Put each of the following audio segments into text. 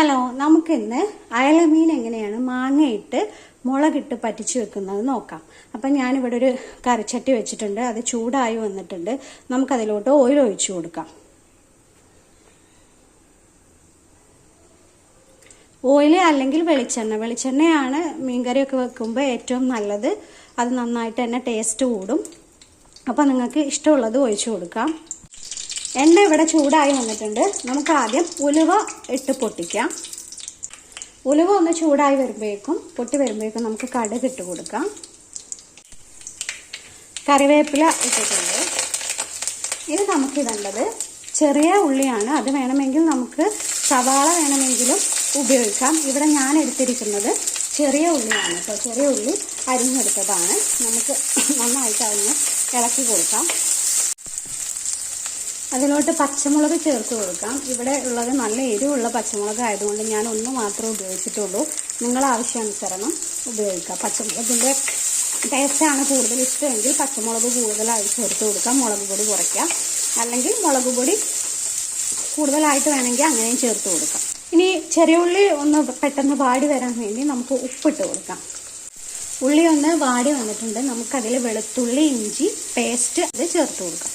Hello നമുക്കിന്ന് അയലമീൻ എങ്ങനെയാണ് മാങ്ങയിട്ട് മുളകിട്ട് പറ്റിച്ചു വെക്കുന്നത് നോക്കാം. അപ്പം ഞാനിവിടെ ഒരു കറിച്ചട്ടി വെച്ചിട്ടുണ്ട് അത് ചൂടായി വന്നിട്ടുണ്ട്. നമുക്കതിലോട്ട് ഓയിൽ ഒഴിച്ചു കൊടുക്കാം. ഓയിൽ അല്ലെങ്കിൽ വെളിച്ചെണ്ണ. വെളിച്ചെണ്ണയാണ് മീൻകറിയൊക്കെ വെക്കുമ്പോൾ ഏറ്റവും നല്ലത്. അത് നന്നായിട്ട് തന്നെ ടേസ്റ്റ് കൂടും. അപ്പോൾ നിങ്ങൾക്ക് ഇഷ്ടമുള്ളത് ഒഴിച്ചു കൊടുക്കാം. എണ്ണ ഇവിടെ ചൂടായി വന്നിട്ടുണ്ട്. നമുക്ക് ആദ്യം ഉലുവ ഇട്ട് പൊട്ടിക്കാം. ഉലുവ ഒന്ന് ചൂടായി വരുമ്പോഴേക്കും പൊട്ടി വരുമ്പോഴേക്കും നമുക്ക് കടുക് ഇട്ട് കൊടുക്കാം. കറിവേപ്പില ഇട്ടിട്ടുണ്ട്. ഇത് നമുക്കിടേണ്ടത് ചെറിയ ഉള്ളിയാണ്. അത് വേണമെങ്കിൽ നമുക്ക് സവാള വേണമെങ്കിലും ഉപയോഗിക്കാം. ഇവിടെ ഞാൻ എടുത്തിരിക്കുന്നത് ചെറിയ ഉള്ളിയാണ് കേട്ടോ. ചെറിയ ഉള്ളി അരിഞ്ഞെടുത്തതാണ്. നമുക്ക് നന്നായിട്ട് അതിന് ഇളക്കി കൊടുക്കാം. അതിലോട്ട് പച്ചമുളക് ചേർത്ത് കൊടുക്കാം. ഇവിടെ ഉള്ളത് നല്ല എരിവുള്ള പച്ചമുളക് ആയതുകൊണ്ട് ഞാൻ ഒന്ന് മാത്രം ഉപയോഗിച്ചിട്ടുള്ളൂ. നിങ്ങൾ ആവശ്യാനുസരണം ഉപയോഗിക്കാം. പച്ചമുളകിന്റെ ടേസ്റ്റാണ് കൂടുതൽ ഇഷ്ടമെങ്കിൽ പച്ചമുളക് കൂടുതലായി ചേർത്ത് കൊടുക്കാം. മുളക് പൊടി കുറയ്ക്കാം. അല്ലെങ്കിൽ മുളക് പൊടി കൂടുതലായിട്ട് വേണമെങ്കിൽ അങ്ങനെയും ചേർത്ത് കൊടുക്കാം. ഇനി ചെറിയ ഉള്ളി ഒന്ന് പെട്ടെന്ന് വാടി വരാൻ വേണ്ടി നമുക്ക് ഉപ്പിട്ട് കൊടുക്കാം. ഉള്ളി ഒന്ന് വാടി വന്നിട്ടുണ്ട്. നമുക്കതിൽ വെളുത്തുള്ളി ഇഞ്ചി പേസ്റ്റ് അത് ചേർത്ത് കൊടുക്കാം.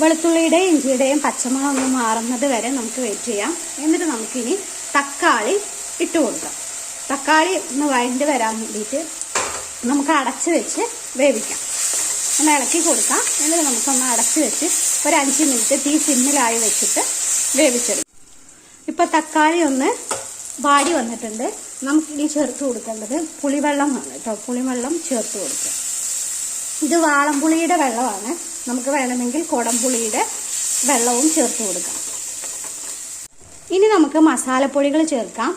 വെളുത്തുള്ളിയുടെയും ഇഞ്ചിയുടെയും പച്ചമുളക് ഒന്ന് മാറുന്നത് വരെ നമുക്ക് വെയിറ്റ് ചെയ്യാം. എന്നിട്ട് നമുക്കിനി തക്കാളി ഇട്ട് കൊടുക്കാം. തക്കാളി ഒന്ന് വഴണ്ട് വരാൻ വേണ്ടിയിട്ട് നമുക്ക് അടച്ച് വെച്ച് വേവിക്കാം. ഒന്ന് ഇളക്കി കൊടുക്കാം. എന്നിട്ട് നമുക്കൊന്ന് അടച്ച് വെച്ച് ഒരു അഞ്ച് മിനിറ്റ് തീ സിമ്മിലായി വെച്ചിട്ട് വേവിച്ചെടുക്കും. ഇപ്പം തക്കാളി ഒന്ന് വാടി വന്നിട്ടുണ്ട്. നമുക്കിനി ചേർത്ത് കൊടുക്കേണ്ടത് പുളിവെള്ളമാണ് കേട്ടോ. പുളിവെള്ളം ചേർത്ത് കൊടുക്കുക ഇത് വാളംപുളിയുടെ വെള്ളമാണ്. നമുക്ക് വേണമെങ്കിൽ കുടംപുളിയുടെ വെള്ളവും ചേർത്ത് കൊടുക്കാം. ഇനി നമുക്ക് മസാലപ്പൊടികൾ ചേർക്കാം.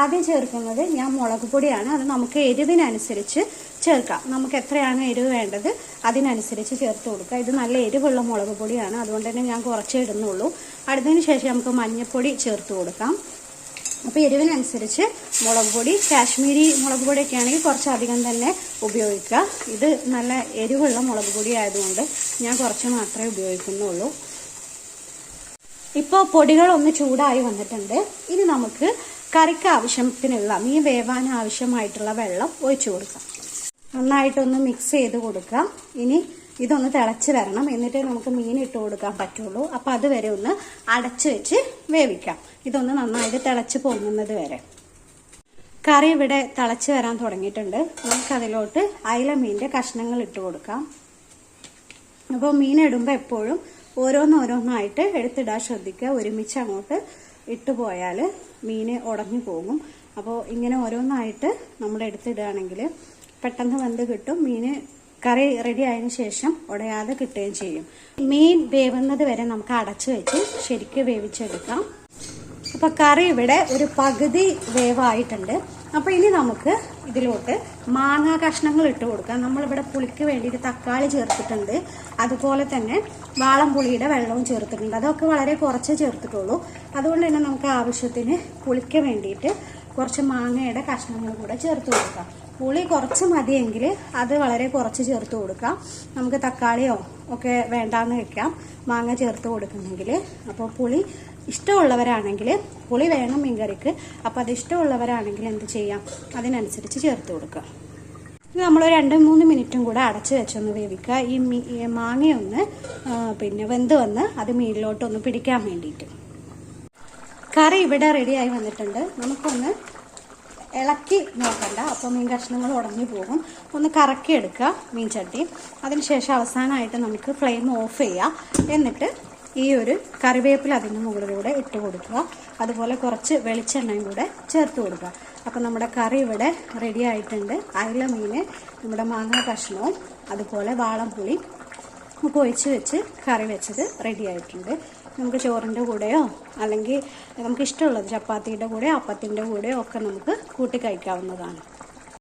ആദ്യം ചേർക്കുന്നത് ഞാൻ മുളക് പൊടിയാണ്. അത് നമുക്ക് എരിവിനനുസരിച്ച് ചേർക്കാം. നമുക്ക് എത്രയാണ് എരിവ് വേണ്ടത് അതിനനുസരിച്ച് ചേർത്ത് കൊടുക്കുക ഇത് നല്ല എരിവുള്ള മുളക് പൊടിയാണ്. അതുകൊണ്ട് തന്നെ ഞാൻ കുറച്ചേ ഇടുന്നുള്ളൂ. അടുത്തതിന് ശേഷം നമുക്ക് മഞ്ഞൾപ്പൊടി ചേർത്ത് കൊടുക്കാം. അപ്പോൾ എരിവിനനുസരിച്ച് മുളക് പൊടി കാശ്മീരി മുളക് പൊടിയൊക്കെ ആണെങ്കിൽ കുറച്ചധികം തന്നെ ഉപയോഗിക്കുക. ഇത് നല്ല എരിവുള്ള മുളക് പൊടി ആയതുകൊണ്ട് ഞാൻ കുറച്ച് മാത്രമേ ഉപയോഗിക്കുന്നുള്ളൂ. ഇപ്പോൾ പൊടികളൊന്ന് ചൂടായി വന്നിട്ടുണ്ട്. ഇനി നമുക്ക് കറിക്ക് ആവശ്യത്തിനുള്ള മീൻ വേവാൻ ആവശ്യമായിട്ടുള്ള വെള്ളം ഒഴിച്ചു കൊടുക്കാം. നന്നായിട്ടൊന്ന് മിക്സ് ചെയ്ത് കൊടുക്കാം. ഇനി ഇതൊന്ന് തിളച്ച് വരണം. എന്നിട്ടേ നമുക്ക് മീൻ ഇട്ട് കൊടുക്കാൻ പറ്റുള്ളൂ. അപ്പോൾ അതുവരെ ഒന്ന് അടച്ച് വെച്ച് വേവിക്കാം. ഇതൊന്ന് നന്നായിട്ട് തിളച്ച് പൊങ്ങുന്നത് വരെ. കറി ഇവിടെ തിളച്ച് വരാൻ തുടങ്ങിയിട്ടുണ്ട്. നമുക്കതിലോട്ട് അയില മീനിന്റെ കഷ്ണങ്ങൾ ഇട്ട് കൊടുക്കാം. അപ്പോൾ മീൻ ഇടുമ്പോൾ എപ്പോഴും ഓരോന്നോരോന്നായിട്ട് എടുത്തിടാൻ ശ്രദ്ധിക്കുക. ഒരുമിച്ച് അങ്ങോട്ട് ഇട്ട് പോയാൽ മീൻ ഉടഞ്ഞു പോകും. അപ്പോൾ ഇങ്ങനെ ഓരോന്നായിട്ട് നമ്മൾ എടുത്തിടുകയാണെങ്കിൽ പെട്ടെന്ന് വെന്ത് കിട്ടും. മീന് കറി റെഡി ആയതിനു ശേഷം ഉടയാതെ കിട്ടുകയും ചെയ്യും. മീൻ വേവുന്നത് വരെ നമുക്ക് അടച്ചു വെച്ച് ശരിക്കും വേവിച്ചെടുക്കാം. അപ്പോൾ കറി ഇവിടെ ഒരു പകുതി വേവായിട്ടുണ്ട്. അപ്പോൾ ഇനി നമുക്ക് ഇതിലോട്ട് മാങ്ങാ കഷ്ണങ്ങൾ ഇട്ട് കൊടുക്കാം. നമ്മളിവിടെ പുളിക്ക് വേണ്ടിയിട്ട് തക്കാളി ചേർത്തിട്ടുണ്ട്. അതുപോലെ തന്നെ വാളം പുളിയുടെ വെള്ളവും ചേർത്തിട്ടുണ്ട്. അതൊക്കെ വളരെ കുറച്ച് ചേർത്തിട്ടുള്ളൂ. അതുകൊണ്ട് തന്നെ നമുക്ക് ആവശ്യത്തിന് പുളിക്ക് വേണ്ടിയിട്ട് കുറച്ച് മാങ്ങയുടെ കഷ്ണങ്ങൾ കൂടെ ചേർത്ത് കൊടുക്കാം. പുളി കുറച്ച് മതിയെങ്കിൽ അത് വളരെ കുറച്ച് ചേർത്ത് കൊടുക്കാം. നമുക്ക് തക്കാളിയോ ഒക്കെ വേണ്ടാന്ന് വെക്കാം. മാങ്ങ ചേർത്ത് കൊടുക്കുന്നെങ്കിൽ. അപ്പോൾ പുളി ഇഷ്ടമുള്ളവരാണെങ്കിൽ പുളി വേണം മീൻകറിക്ക് അപ്പോൾ അത് ഇഷ്ടമുള്ളവരാണെങ്കിൽ എന്ത് ചെയ്യാം? അതിനനുസരിച്ച് ചേർത്ത് കൊടുക്കുക. ഇത് നമ്മൾ രണ്ട് മൂന്ന് മിനിറ്റും കൂടെ അടച്ച് വെച്ചൊന്ന് വേവിക്കുക. ഈ മാങ്ങയൊന്ന് പിന്നെ വെന്ത് വന്ന് അത് മീനിലോട്ടൊന്ന് പിടിക്കാൻ വേണ്ടിയിട്ട്. കറി ഇവിടെ റെഡിയായി വന്നിട്ടുണ്ട്. നമുക്കൊന്ന് ഇളക്കി നോക്കണ്ട. അപ്പോൾ മീൻ കഷ്ണങ്ങൾ ഉടഞ്ഞു പോകും. ഒന്ന് കറക്കി എടുക്കുക മീൻ ചട്ടി. അതിനുശേഷം അവസാനമായിട്ട് നമുക്ക് ഫ്ലെയിം ഓഫ് ചെയ്യാം. എന്നിട്ട് ഈ ഒരു കറിവേപ്പില അതിന്റെ മുകളിലൂടെ ഇട്ട് കൊടുക്കുക. അതുപോലെ കുറച്ച് വെളിച്ചെണ്ണയും കൂടെ ചേർത്ത് കൊടുക്കുക. അപ്പോൾ നമ്മുടെ കറി ഇവിടെ റെഡി ആയിട്ടുണ്ട്. അയല മീൻ നമ്മുടെ മാങ്ങ കഷ്ണവും അതുപോലെ വാളംപുളി ഒക്കെ ഒഴിച്ച് വെച്ച് കറി വെച്ചത് റെഡി ആയിട്ടുണ്ട്. നമുക്ക് ചോറിന്റെ കൂടെയോ അല്ലെങ്കിൽ നമുക്ക് ഇഷ്ടമുള്ളത് ചപ്പാത്തിയുടെ കൂടെയോ അപ്പത്തിന്റെ കൂടെയോ ഒക്കെ നമുക്ക് കൂട്ടി കഴിക്കാവുന്നതാണ്.